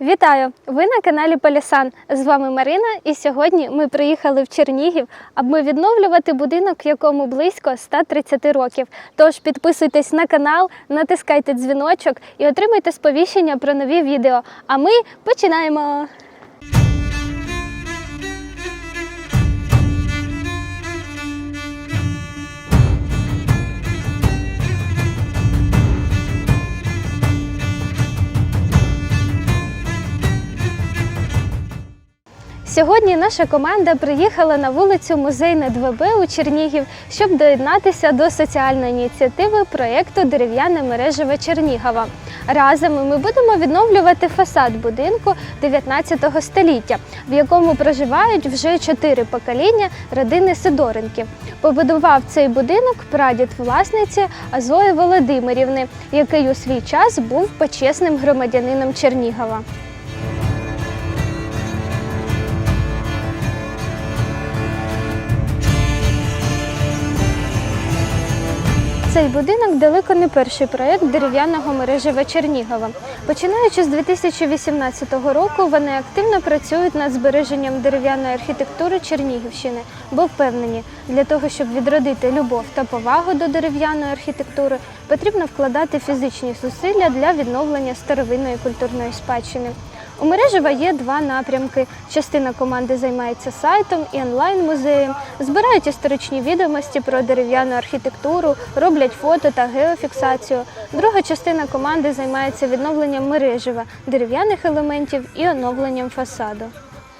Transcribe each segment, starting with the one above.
Вітаю! Ви на каналі Полісан. З вами Марина, і сьогодні ми приїхали в Чернігів, аби відновлювати будинок, якому близько 130 років. Тож підписуйтесь на канал, натискайте дзвіночок і отримайте сповіщення про нові відео. А ми починаємо! Сьогодні наша команда приїхала на вулицю Музейне 2Б у Чернігів, щоб доєднатися до соціальної ініціативи проєкту Дерев'яне мережеве Чернігова. Разом ми будемо відновлювати фасад будинку 19 століття, в якому проживають вже чотири покоління родини Сидоренків. Побудував цей будинок прадід власниці Азої Володимирівни, який у свій час був почесним громадянином Чернігова. Цей будинок далеко не перший проєкт дерев'яного мережева Чернігова. Починаючи з 2018 року, вони активно працюють над збереженням дерев'яної архітектури Чернігівщини, бо впевнені, для того, щоб відродити любов та повагу до дерев'яної архітектури, потрібно вкладати фізичні зусилля для відновлення старовинної культурної спадщини. У мережева є два напрямки. Частина команди займається сайтом і онлайн-музеєм, збирають історичні відомості про дерев'яну архітектуру, роблять фото та геофіксацію. Друга частина команди займається відновленням мережева, дерев'яних елементів і оновленням фасаду.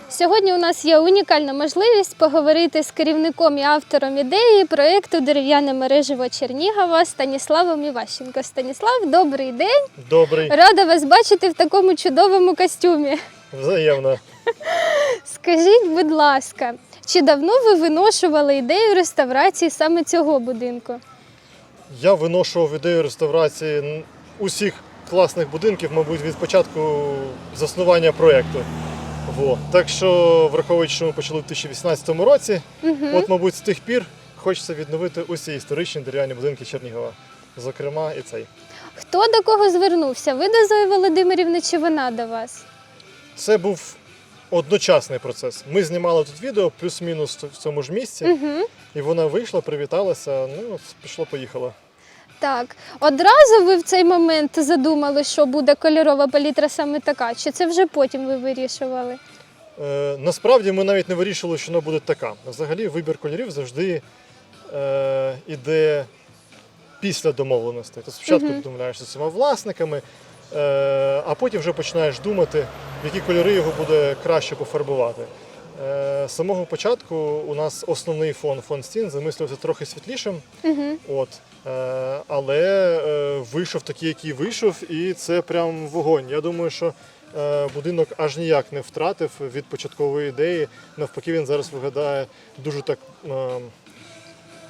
Сьогодні у нас є унікальна можливість поговорити з керівником і автором ідеї проєкту Дерев'яне мережево Чернігова Станіславом Іващенко. Станіслав, добрий день! Добрий, Рада вас бачити в такому чудовому костюмі. взаємно. Скажіть, будь ласка, чи давно ви виношували ідею реставрації саме цього будинку? Я виношував ідею реставрації усіх класних будинків, мабуть, від початку заснування проєкту. Во. Так що, враховуючи, що ми почали в 2018 році, от, мабуть, з тих пір хочеться відновити усі історичні дерев'яні будинки Чернігова. Зокрема, і цей. Хто до кого звернувся? Ви до Зої Володимирівни чи вона до вас? Це був одночасний процес. Ми знімали тут відео плюс-мінус в цьому ж місці, Угу. і вона вийшла, привіталася. Ну, пішло-поїхало. Так, одразу ви в цей момент задумали, що буде кольорова палітра саме така, чи це вже потім ви вирішували? Е, насправді ми навіть не вирішили, що вона буде така. Взагалі вибір кольорів завжди е, іде після домовленостей. Тобто спочатку Мгм. домовляєшся з цими власниками, е, а потім вже починаєш думати, в які кольори його буде краще пофарбувати. Е, з самого початку у нас основний фон, фон стін, замислився трохи світлішим. Угу. От, але е, вийшов такий, який вийшов, і це прям вогонь. Я думаю, що е, будинок аж ніяк не втратив від початкової ідеї. Навпаки, він зараз виглядає дуже так е,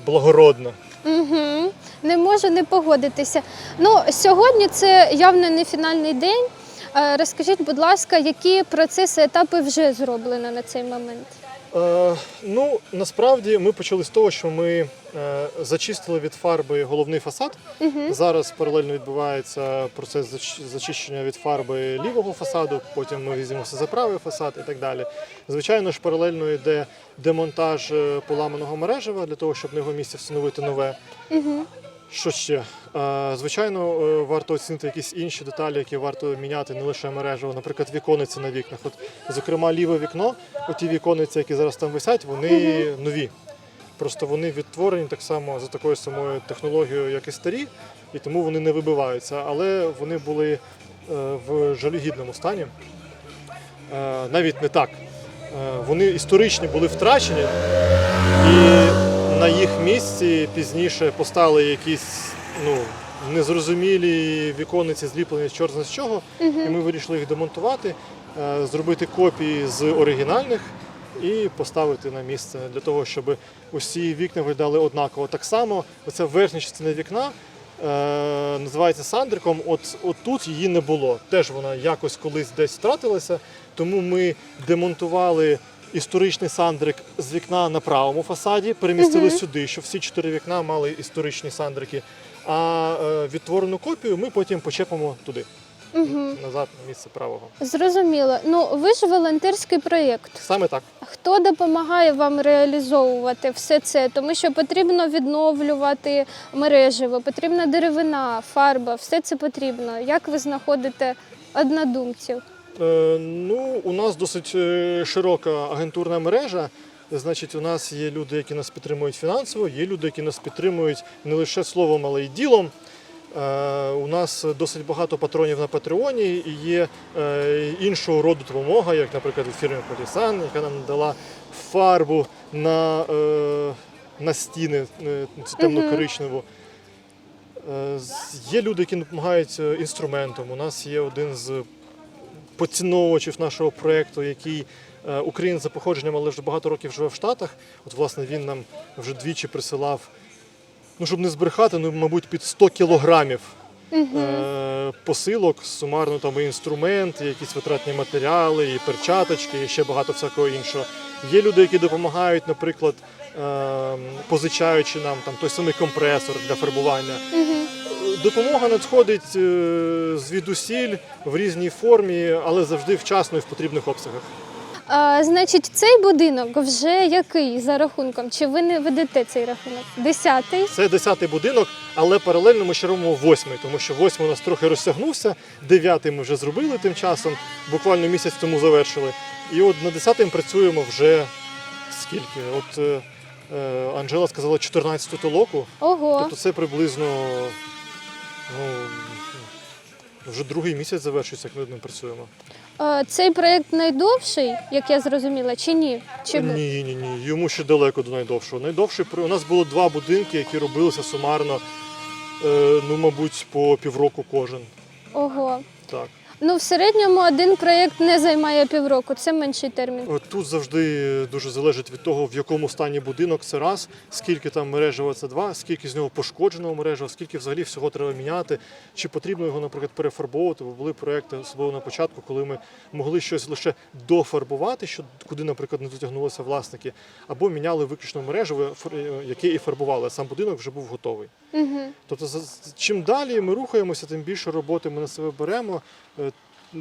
благородно. Угу. Не можу не погодитися. Ну, сьогодні це явно не фінальний день. Е, Розкажіть, будь ласка, які процеси, етапи вже зроблено на цей момент? Е, ну, насправді ми почали з того, що ми е, зачистили від фарби головний фасад. Угу. Зараз паралельно відбувається процес зачищення від фарби лівого фасаду, потім ми візьмемося за правий фасад і так далі. Звичайно ж, паралельно йде демонтаж е, поламаного мережева для того, щоб на його місці встановити нове. Угу. Що ще? Е, Звичайно, е, варто оцінити якісь інші деталі, які варто міняти не лише мережево, наприклад, вікониці на вікнах. От, зокрема, ліве вікно, оті вікониці, які зараз там висять, вони нові. Просто вони відтворені так само за такою самою технологією, як і старі, і тому вони не вибиваються. Але вони були е, в жалюгідному стані. Навіть не так. Вони історичні були втрачені, і на їх місці пізніше поставили якісь ну, незрозумілі віконниці, зліплені з чорно з чого. І ми вирішили їх демонтувати, е, зробити копії з оригінальних і поставити на місце для того, щоб усі вікна виглядали однаково. Так само оця верхня частина вікна. е, Називається сандриком. От, от тут її не було. Теж вона якось колись десь втратилася. Тому ми демонтували історичний сандрик з вікна на правому фасаді, перемістили сюди, щоб всі чотири вікна мали історичні сандрики. А е, відтворену копію ми потім почепимо туди. Угу. назад на місце правого. Зрозуміло. Ну, ви ж волонтерський проєкт. Саме так. Хто допомагає вам реалізовувати все це? Тому що потрібно відновлювати мережево, потрібна деревина, фарба, все це потрібно. Як ви знаходите однодумців? Е, ну, у нас досить е, широка агентурна мережа. Значить, у нас є люди, які нас підтримують фінансово, є люди, які нас підтримують не лише словом, але й ділом. Е, У нас досить багато патронів на Патреоні і є іншого роду допомога, як, наприклад, від фірми Полісан, яка нам надала фарбу на, на стіни темно-коричневу. Є люди, які допомагають інструментом. У нас є один з поціновувачів нашого проєкту, який е, українець за походженням, але вже багато років живе в Штатах. От, власне, він нам вже двічі присилав, ну, щоб не збрехати, ну, мабуть, під 100 кілограмів е, посилок, сумарно там і інструменти, якісь витратні матеріали, і перчаточки, і ще багато всякого іншого. Є люди, які допомагають, наприклад, е, позичаючи нам там той самий компресор для фарбування. Допомога надходить е, звідусіль в різній формі, але завжди вчасно і в потрібних обсягах. А, значить, цей будинок вже який за рахунком? Чи ви не ведете цей рахунок? Десятий? Це 10-й будинок, але паралельно ми ще робимо восьмий, тому що восьмий у нас трохи розтягнувся, дев'ятий ми вже зробили тим часом, буквально місяць тому завершили. І от на 10-м працюємо вже скільки? От е, е, Анжела сказала 14 толоку, Ого. тобто це приблизно ну, вже другий місяць завершується, як ми над ним працюємо. А, цей проєкт найдовший, як я зрозуміла, чи ні? Чи Ні, ні, ні. Йому ще далеко до найдовшого. Найдовший при- у нас було два будинки, які робилися сумарно, е, ну, мабуть, по півроку кожен. Ого. Так. Ну, в середньому один проєкт не займає півроку, це менший термін. Тут завжди дуже залежить від того, в якому стані будинок це раз, скільки там мережева це два, скільки з нього пошкодженого мережева, скільки взагалі всього треба міняти, чи потрібно його, наприклад, перефарбовувати. Бо були проекти, особливо на початку, коли ми могли щось лише дофарбувати, що куди, наприклад, не дотягнулися власники, або міняли виключно мережеве, фар- яке і фарбували. а Сам будинок вже був готовий. Угу. Тобто, чим далі ми рухаємося, тим більше роботи ми на себе беремо. Е,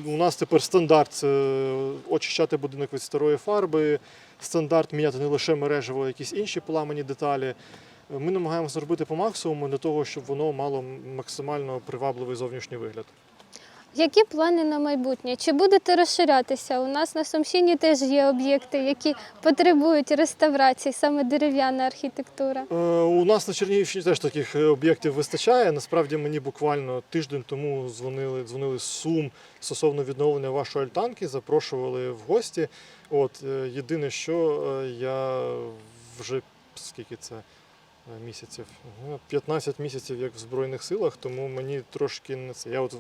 У нас тепер стандарт очищати будинок від старої фарби, стандарт міняти не лише мережево, а якісь інші пламені деталі. Е, Ми намагаємося зробити по максимуму для того, щоб воно мало максимально привабливий зовнішній вигляд. Які плани на майбутнє? Чи будете розширятися? У нас на Сумщині теж є об'єкти, які потребують реставрації, саме дерев'яна архітектура. Е, У нас на Чернігівщині теж таких е, об'єктів вистачає. Насправді мені буквально тиждень тому дзвонили, дзвонили з Сум стосовно відновлення вашої альтанки, запрошували в гості. От е, єдине, що я вже скільки це місяців, Ну, 15 місяців як в Збройних силах, тому мені трошки не це. Я от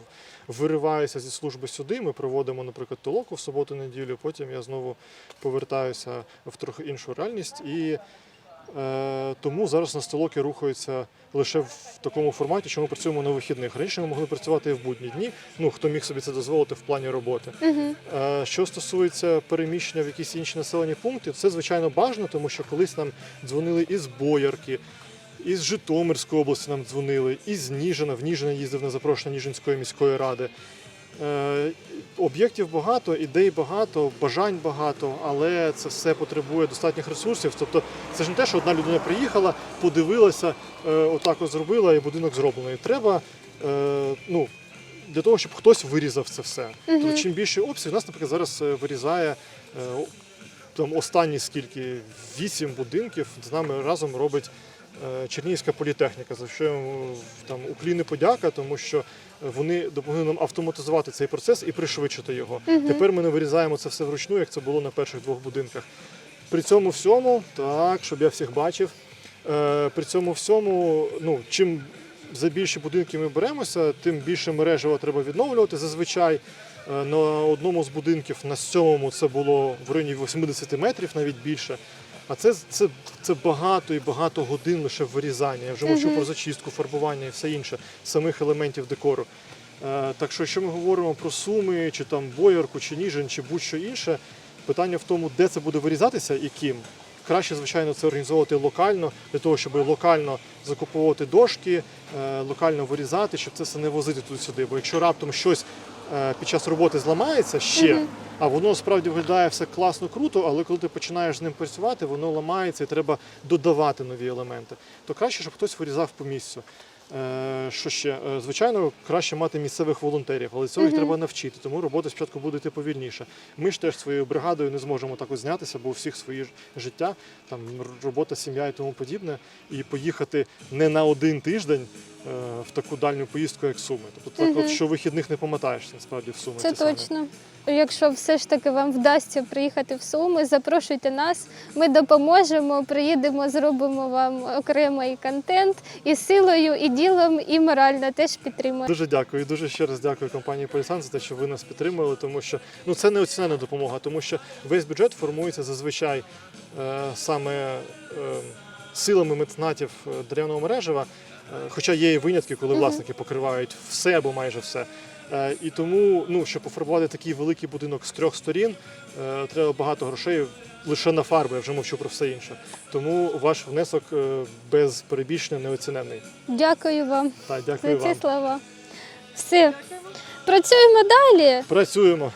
вириваюся зі служби сюди. Ми проводимо, наприклад, толоку в суботу-неділю. Потім я знову повертаюся в трохи іншу реальність і. Е, Тому зараз на столоки рухаються лише в такому форматі, що ми працюємо на вихідних. Раніше ми могли працювати і в будні дні. Ну хто міг собі це дозволити в плані роботи. Угу. Що стосується переміщення в якісь інші населені пункти, це звичайно бажано, тому що колись нам дзвонили із Боярки, із Житомирської області нам дзвонили, із Ніжина. В Ніжина їздив на запрошення Ніжинської міської ради. Е, Об'єктів багато, ідей багато, бажань багато, але це все потребує достатніх ресурсів. Тобто це ж не те, що одна людина приїхала, подивилася, е, отак от зробила і будинок зроблений. Треба е, ну, для того, щоб хтось вирізав це все. Тобто, чим більший обсяг, у нас, наприклад, зараз вирізає там останні скільки вісім будинків з нами разом робить Чернігівська політехніка, за що там уклін і подяка, тому що вони допомогли нам автоматизувати цей процес і пришвидшити його. Тепер ми не вирізаємо це все вручну, як це було на перших двох будинках. При цьому всьому, так, щоб я всіх бачив, е, при цьому всьому, ну, чим за більші будинки ми беремося, тим більше мережево треба відновлювати. Зазвичай е, на одному з будинків, на сьомому, це було в районі 80 метрів, навіть більше. А це, це, це багато і багато годин лише вирізання. Я вже мовчу про зачистку, фарбування і все інше, самих елементів декору. Е, Так що, якщо ми говоримо про суми, чи там боярку, чи ніжин, чи будь-що інше, питання в тому, де це буде вирізатися і ким. Краще, звичайно, це організовувати локально, для того, щоб локально закуповувати дошки, е, локально вирізати, щоб це все не возити туди-сюди. Бо якщо раптом щось під час роботи зламається ще. А воно справді виглядає все класно, круто, але коли ти починаєш з ним працювати, воно ламається і треба додавати нові елементи. То краще, щоб хтось вирізав по місцю. Е, Що ще? Е, Звичайно, краще мати місцевих волонтерів, але цього їх треба навчити, тому робота спочатку буде йти повільніше. Ми ж теж своєю бригадою не зможемо так знятися, бо у всіх свої життя, там робота, сім'я і тому подібне. І поїхати не на один тиждень е, в таку дальню поїздку, як Суми. Тобто так, от, що вихідних не помотаєшся насправді в Суми. Це ті самі. точно. Якщо все ж таки вам вдасться приїхати в Суми, запрошуйте нас. Ми допоможемо, приїдемо, зробимо вам окремий контент і силою, і ділом, і морально теж підтримуємо. Дуже дякую. І дуже ще раз дякую компанії Полісан за те, що ви нас підтримали, тому що ну це неоцінена допомога, тому що весь бюджет формується зазвичай е, саме е, силами меценатів е, деревного мережева. Е, Хоча є і винятки, коли власники покривають все або майже все. Е, І тому, ну, щоб пофарбувати такий великий будинок з трьох сторін, е, треба багато грошей лише на фарби, я вже мовчу про все інше. Тому ваш внесок без перебільшення неоцінений. Дякую вам Так, за дякую ці вам. слова. Все. Працюємо далі. Працюємо.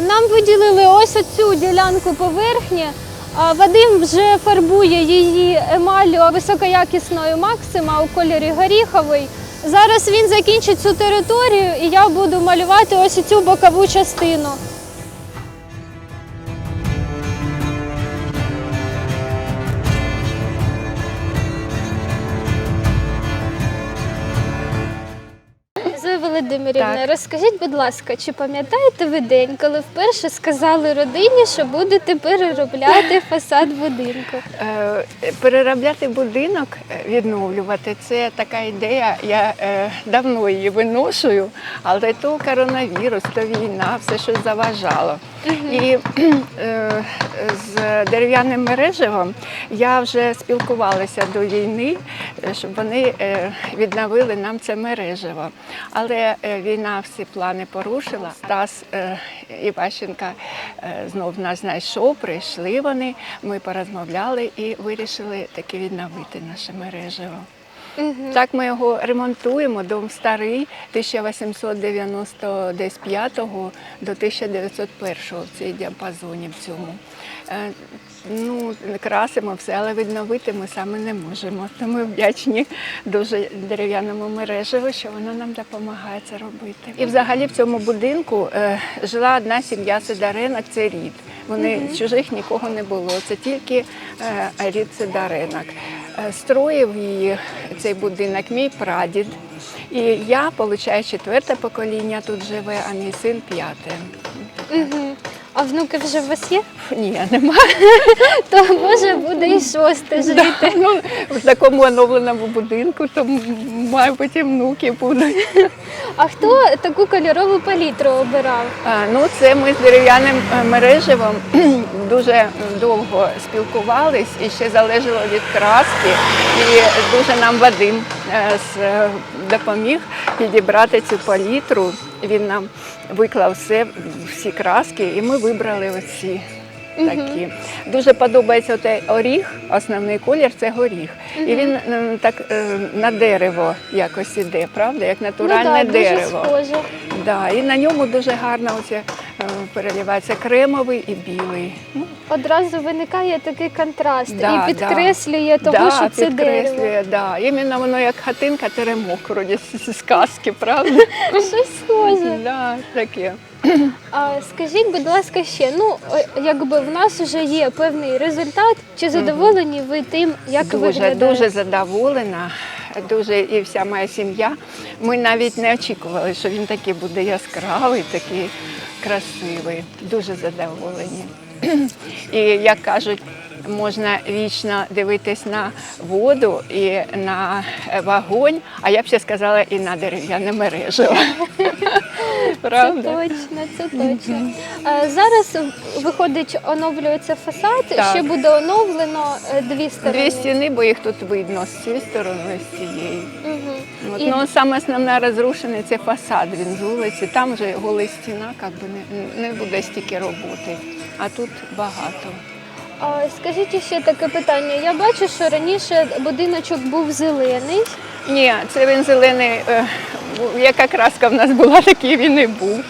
Нам виділили ось оцю ділянку поверхні. Вадим вже фарбує її емаллю високоякісною Максима у кольорі горіховий. Зараз він закінчить цю територію і я буду малювати ось цю бокову частину. Володимирівна, Так. розкажіть, будь ласка, чи пам'ятаєте ви день, коли вперше сказали родині, що будете переробляти фасад будинку? Е, Переробляти будинок, е, відновлювати це така ідея. Я е, давно її виношую, але то коронавірус, то війна, все щось заважало. І з дерев'яним мережевом я вже спілкувалася до війни, щоб вони відновили нам це мережево. Але е, війна всі плани порушила. Стас е, Іващенка е, знов нас знайшов, прийшли вони. Ми порозмовляли і вирішили таки відновити наше мережево. Так ми його ремонтуємо. Дом старий 1895 до 1901 в цій діапазоні в цьому. Ну, красимо все, але відновити ми саме не можемо. Тому ми вдячні дуже дерев'яному мережеву, що воно нам допомагає це робити. І взагалі в цьому будинку е, жила одна сім'я Сидаренок, це рід. Вони чужих нікого не було. Це тільки е, рід Сидаренок. Е, Строїв її цей будинок мій прадід. І я, виходить, четверте покоління тут живе, а мій син п'яте. Угу. А внуки вже у вас є? Ні, нема. То може буде і шосте жити. Ну, в такому оновленому будинку, то м, мабуть і внуки будуть. А хто таку кольорову палітру обирав? А, ну, це ми з дерев'яним е, мережевом дуже довго спілкувались і ще залежало від краски. І дуже нам Вадим допоміг підібрати цю палітру. Він нам виклав все, всі краски, і ми вибрали оці. Такі. Дуже подобається той оріг, основний колір це горіх. І він так е, на дерево якось іде, правда? Як натуральне ну, да, дерево. Дуже схоже. Да, і на ньому дуже гарно оце, е, переливається кремовий і білий. Ну, Одразу виникає такий контраст Да, і підкреслює да, що це дерево. да. Іменно воно як хатинка теремок, вроді з- з казки, правда? Щось схоже. да, таке. А скажіть, будь ласка, ще ну о, якби в нас вже є певний результат. Чи задоволені ви тим, як Дуже, виглядає? дуже задоволена. Дуже і вся моя сім'я. Ми навіть не очікували, що він такий буде яскравий, такий красивий. Дуже задоволені. І як кажуть, можна вічно дивитись на воду і на вогонь, а я б ще сказала і на дерев'яне мережево. Це точно, це точно. Е, Зараз виходить, оновлюється фасад. Так. Ще буде оновлено е, дві сторони. Дві стіни, бо їх тут видно з цієї сторони, з цієї. Мгм. От, І- ну, саме основне розрушене це фасад. Він з вулиці. Там вже гола стіна, як би не, не буде стільки роботи. А тут багато. А скажіть ще таке питання. Я бачу, що раніше будиночок був зелений. Ні, це він зелений, е, яка краска в нас була, такий він і був.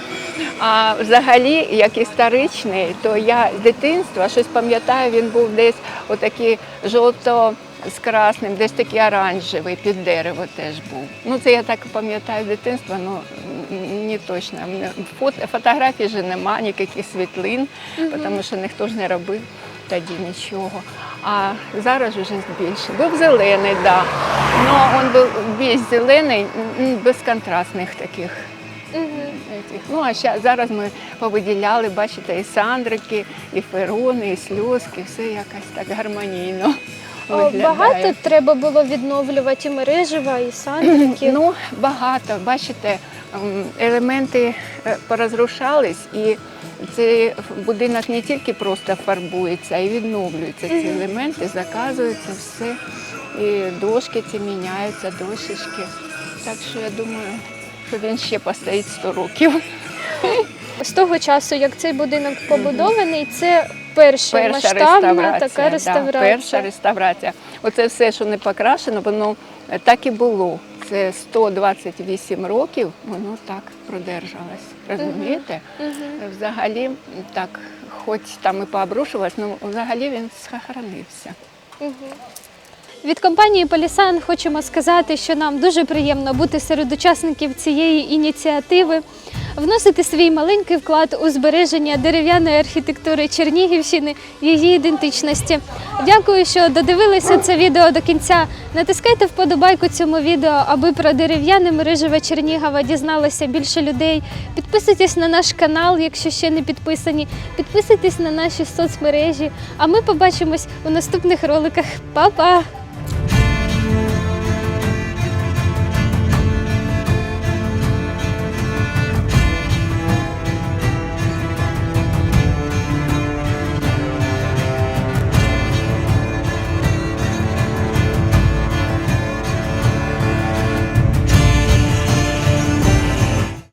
А взагалі, як історичний, то я з дитинства щось пам'ятаю, він був десь отакий жовто з красним, десь такий оранжевий, під дерево теж був. Ну це я так пам'ятаю з дитинства, ну не точно. Фото, фотографій же нема, ніяких світлин, тому що ніхто ж не робив тоді нічого. А зараз вже більше. Був зелений, так. Да. Ну, він був весь зелений, м, без контрастних таких. Этих. Ну, а ща, зараз ми повиділяли, бачите, і сандрики, і ферони, і сльозки, все якось так гармонійно О, виглядає. Багато треба було відновлювати і мережева, і сандрики. Ну, багато. Бачите, ем, елементи порозрушались, і цей будинок не тільки просто фарбується, а й відновлюються ці елементи, заказуються все. І дошки ці міняються, дощечки. Так що я думаю, що він ще постоїть 100 років. З того часу, як цей будинок побудований, це перша, Перша масштабна реставрація. така да, реставрація. перша реставрація. Оце все, що не покрашено, воно е, так і було. Це 128 років, воно так продержалось. Розумієте? Взагалі, так, хоч там і пообрушувалось, але взагалі він сохранився. Від компанії Полісан хочемо сказати, що нам дуже приємно бути серед учасників цієї ініціативи, вносити свій маленький вклад у збереження дерев'яної архітектури Чернігівщини, її ідентичності. Дякую, що додивилися це відео до кінця. Натискайте вподобайку цьому відео, аби про дерев'яне мережеве Чернігова дізналося більше людей. Підписуйтесь на наш канал, якщо ще не підписані. Підписуйтесь на наші соцмережі. А ми побачимось у наступних роликах. Па-па!